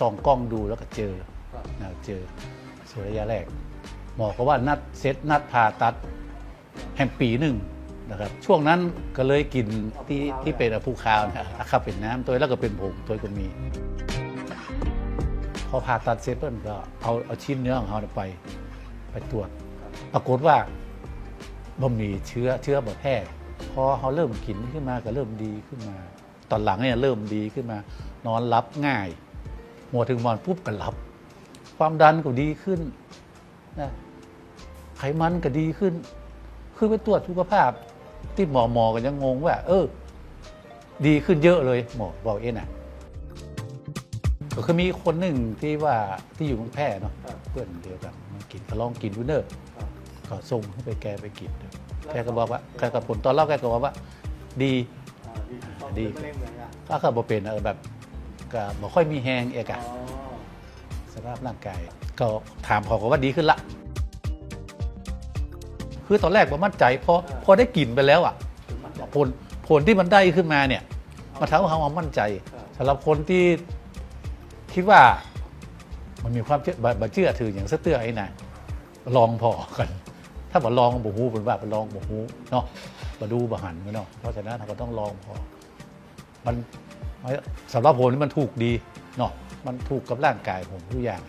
ส่องกล้องดูแล้วก็เจอครับนะเจอเจอระยะแรก หมอก็ว่านัดเซตนัดผ่าตัดแห่งปีหนึ่งนะครับช่วงนั้นก็เลยกินที่ที่เป็นอะพูคาวนะครับเป็นน้ำตัวแล้วก็เป็นผงตัวก็มี พอผ่าตัดเสร็จเพิ่นก็เอาเอาชิ้นเนื้อของเขาไป ไปตรวจปรากฏว่าบ่มีเชื้อเชื้อบ่แพร่พอเขาเริ่มกินขึ้นมาก็เริ่มดีขึ้นมา ตอนหลังเนี่ยเริ่มดีขึ้นมา นอนรับง่าย หัวถึงวันปุ๊บก็หลับ ความดันก็ดีขึ้นนะไขมันก็ดีขึ้น คือไปตรวจสุขภาพ ที่หมอหมอก็ยังงงว่า เออ ดีขึ้นเยอะเลยหมอบอกเองนะก็คือมีคนหนึ่งที่ว่าที่อยู่เมืองแพร่เนาะครับเพื่อนเดียวกันมากินก็ลองกินดูเนอร์ครับก็ส่งให้ไปแกไปกินดูแกก็บอกว่าแกกับผลตอนเล่าแกก็บอกว่า ดีอ่าดีต้องดีเป็นมะเร็งเหมือนกันก็คือบ่เป็นเออแบบ ก็บ่ค่อยมีแฮงเอกอ๋อะอสภาพร่างกายก็ถามเขาก็ว่าดีขึ้นละ คือตอนแรกผมมั่นใจพอพอได้กลิ่นไปแล้วอะถึงมันจะผลผลที่มันได้ขึ้นมาเนี่ยมาทำให้เขามั่นใจครับสำหรับคนที่คิดว่ามันมีความเชื่อบ่เชื่อถืออย่างเสื้อเตื้อไอ้น่ะลองพอกัน ถ้าบ่ลองบ่ฮู้เป็นว่าบ่ลองบ่ฮู้เนาะบ่ดูบ่หันไว้เนาะเพราะฉะนั้นเราก็ต้องลองพอ มัน สำหรับผมนี่มันถูกดีเนาะมันถูกกับร่างกายผมทุกอย่าง